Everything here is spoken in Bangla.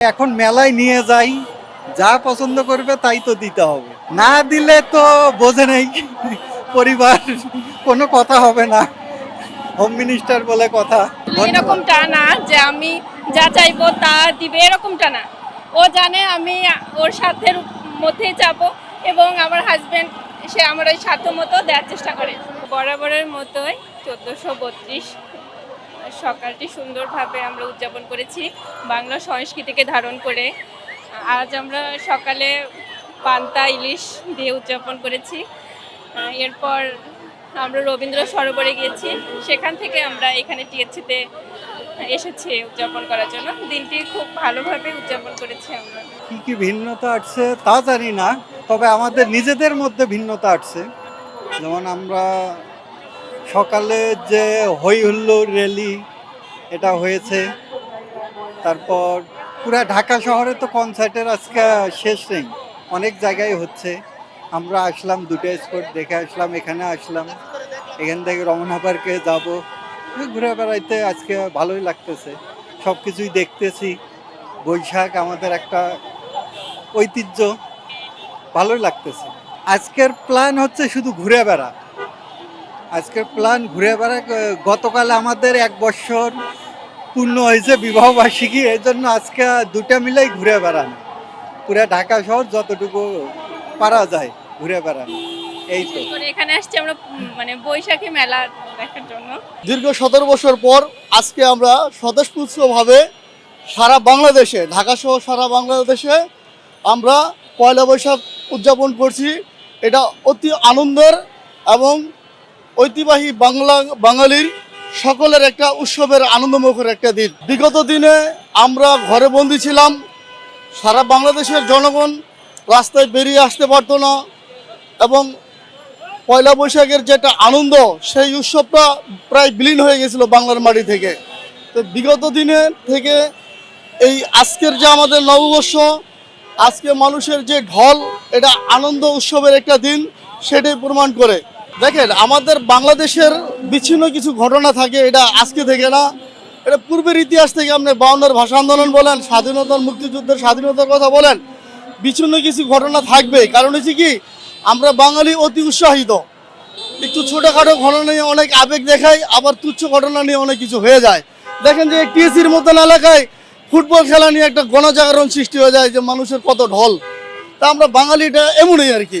এখন মেলায় নিয়ে যাই যা পছন্দ করবে তাই তো দিতে হবে। না দিলে তো বোঝে নেই পরিবার কোনো কথা হবে না। হোম মিনিস্টার বলে কথা। এরকমটা না যে আমি যা চাইব তা দিবে এরকমটা না ও জানে আমি ওর স্বার্থের মধ্যেই যাব এবং আমার হাজবেন্ড সে আমার ওই স্বার্থ মতো দেওয়ার চেষ্টা করে। বরাবরের মতোই চোদ্দোশো বত্রিশ সকালটি সুন্দরভাবে আমরা উদযাপন করেছি বাংলা সংস্কৃতিকে ধারণ করে। আজ আমরা সকালে পান্তা, ইলিশ দিয়ে উদযাপন করেছি। এরপর আমরা রবীন্দ্র সরোবরে গিয়েছি। সেখান থেকে আমরা এখানে টিএসসিতে এসেছি উদযাপন করার জন্য। দিনটি খুব ভালোভাবে উদযাপন করেছি আমরা। কি কি ভিন্নতা আসছে তা জানি না, তবে আমাদের নিজেদের মধ্যে ভিন্নতা আসছে। যেমন আমরা সকালে যে হই হুল্লোড় র্যালি এটা হয়েছে। তারপর পুরা ঢাকা শহরে তো কনসার্টের আজকে শেষ নেই, অনেক জায়গায় হচ্ছে। আমরা আসলাম, দুটো স্পট দেখে আসলাম, এখানে আসলাম। এখান থেকে রমনা পার্কে যাব। ঘুরে বেড়াইতে আজকে ভালোই লাগতেছে। সব কিছুই দেখতেছি। বৈশাখ আমাদের একটা ঐতিহ্য, ভালোই লাগতেছে। আজকের প্ল্যান হচ্ছে শুধু ঘুরে বেড়া। আজকের প্ল্যান ঘুরে বেড়া গ- গতকাল আমাদের এক বছর পূর্ণ হয়েছে বিবাহ বার্ষিকী এই জন্য আজকে দুটা মিলেই ঘুরে বেড়ানো। পুরো ঢাকা শহর যতটুকু পারা যায় ঘুরে বেড়ানো এই তো। এখানে আসছি আমরা মানে বৈশাখী মেলা দেখার জন্য। দীর্ঘ সতেরো বছর পর আজকে আমরা স্বতঃস্ফূর্তভাবে সারা বাংলাদেশে ঢাকা সহ সারা বাংলাদেশে আমরা পয়লা বৈশাখ উদযাপন করছি। এটা অতি আনন্দের এবং ঐতিহ্যবাহী বাংলা, বাঙালির সকলের একটা উৎসবের আনন্দমুখর একটা দিন। বিগত দিনে আমরা ঘরে বন্দি ছিলাম, সারা বাংলাদেশের জনগণ রাস্তায় বেরিয়ে আসতে পারতো না এবং পয়লা বৈশাখের যেটা আনন্দ, সেই উৎসবটা প্রায় বিলীন হয়ে গেছিল বাংলার মাটি থেকে। তো বিগত দিনে থেকে এই আজকের যে আমাদের নববর্ষ, আজকে মানুষের যে ঢল, এটা আনন্দ উৎসবের একটা দিন, সেটাই প্রমাণ করে। দেখেন, আমাদের বাংলাদেশের বিচ্ছিন্ন কিছু ঘটনা থাকে, এটা আজকে থেকে না, এটা পূর্বের ইতিহাস থেকে আপনি বাউন্নের ভাষা আন্দোলন বলেন, স্বাধীনতার মুক্তিযুদ্ধের স্বাধীনতার কথা বলেন, বিচ্ছিন্ন কিছু ঘটনা থাকবে। কারণ হচ্ছে কি, আমরা বাঙালি অতি উৎসাহিত। একটু ছোটোখাটো ঘটনা নিয়ে অনেক আবেগ দেখায়, আবার তুচ্ছ ঘটনা নিয়ে অনেক কিছু হয়ে যায়। দেখেন যে টিএসির মতন এলাকায় ফুটবল খেলা নিয়ে একটা গণজাগরণ সৃষ্টি হয়ে যায়, যে মানুষের কত ঢল। তা আমরা বাঙালিটা এমনই আর কি।